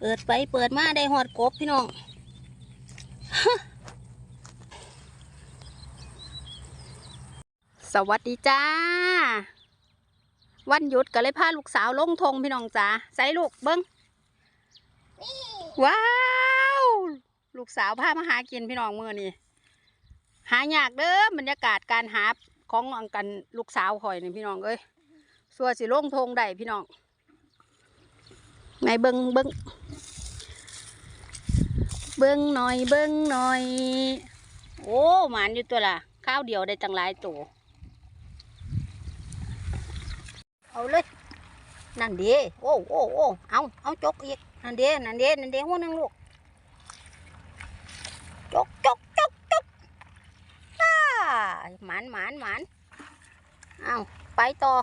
เปิดไปเปิดมาได้หอดกบพี่น้องสวัสดีจ้า วันหยุดก็เลยพาลูกสาวลงทงพี่น้องจ้าใส่ลูกเบิ้งว้าว ลูกสาวพามาหากินพี่น้องมือนี่หายากเด้อบรรยากาศการหาของอังกันลูกสาวข่อยนี่พี่น้องเอ้ยสัวสิลงทงได้พี่น้อง ไหนเบิ้งเบิ้งเบิ้งหน่อย เบิ้งหน่อย โอ้หมานอยู่ตัวละข้าวเดียวได้จังหลายตัวเอาเลย นั่นเดีโอ้โอ้โอ้เอาเอาจกอีก นั่นเดีนั่นเดีนั่นเดีหัวหนึงลูกจกจกจกจกอ้าหมานหมานหมานเอาไปต่อ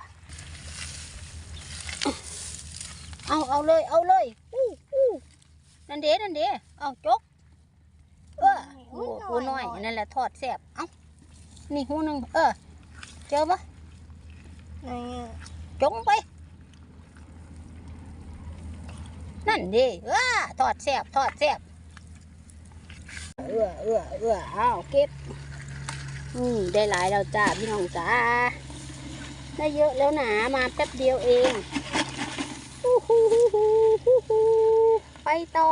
เอาเอาเลยเอาเลยอู้อู้นั่นเดีนั่นเดีเอาจกเออโอ้หูน้อยนั่นแหละทอดแซ่บเอ้านี่หูหนึงเออ เจอปะจงไป นั่นดิเออทอดแซ่บทอดแซ่บเออเออเออเอาเก็บอืมได้หลายแล้วจ้าพี่น้องจ้าได้เยอะแล้วหนามาแป๊บเดียวเอง ฮู้ฮู้ฮู้ฮู้ฮู้ฮู้ไปต่อ